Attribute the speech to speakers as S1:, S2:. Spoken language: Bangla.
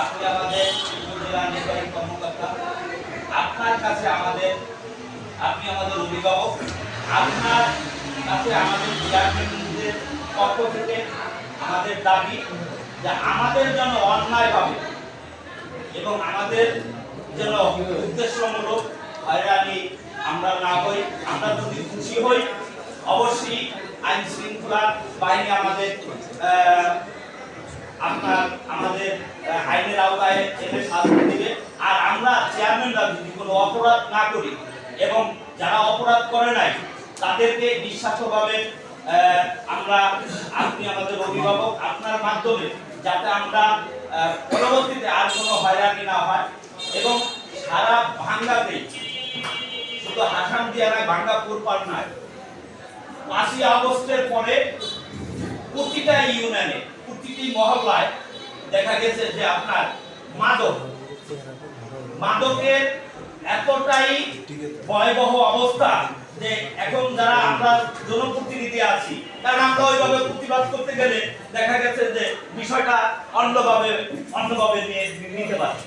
S1: আপনি আমাদের উপজেলা নির্বাহী কর্মকর্তা। আপনার কাছে আমাদের, আপনি আমাদের অভিভাবক। আপনার কাছে আমাদের চেয়ারম্যানদের পক্ষ থেকে আমাদের দাবি যে আমাদের জন্য অন্যায়ভাবে এবং আমাদের যেন উদ্দেশ্যমূলক হয়রানি আমরা না হই, আমরা যদি খুশি হই, অবশ্যই আইন শৃঙ্খলা বাহিনী আমাদের আপনার, আমাদের আইনের আওতায় এনে শাস্তি দিবে। আর আমরা চেয়ারম্যানরা যদি কোনো অপরাধ না করি এবং যারা অপরাধ করে নাই, তাদেরকে বিশ্বাসভাবে আমরা, আপনি আমাদের অভিভাবক, আপনার মাধ্যমে যাতে আমরা পরবর্তীতে আর কোনো হয়রানি না হয় এবং সারা ভাঙ্গাতে শুধু হাসান দিয়া নয় ভাঙ্গাপুর পার নয় পাঁচই আগস্টের পরে প্রতিটা ইউনিয়নে, প্রতিটি মহল্লায় দেখা গেছে যে আপনার মাদক, মাদকের এতটাই ভয়াবহ অবস্থা যে এখন যারা আমরা জনপ্রতিনিধি আছি কারণ আমরা ওইভাবে প্রতিবাদ করতে গেলে দেখা গেছে যে বিষয়টা অন্যভাবে অন্যভাবে নিয়ে নিতে পারি।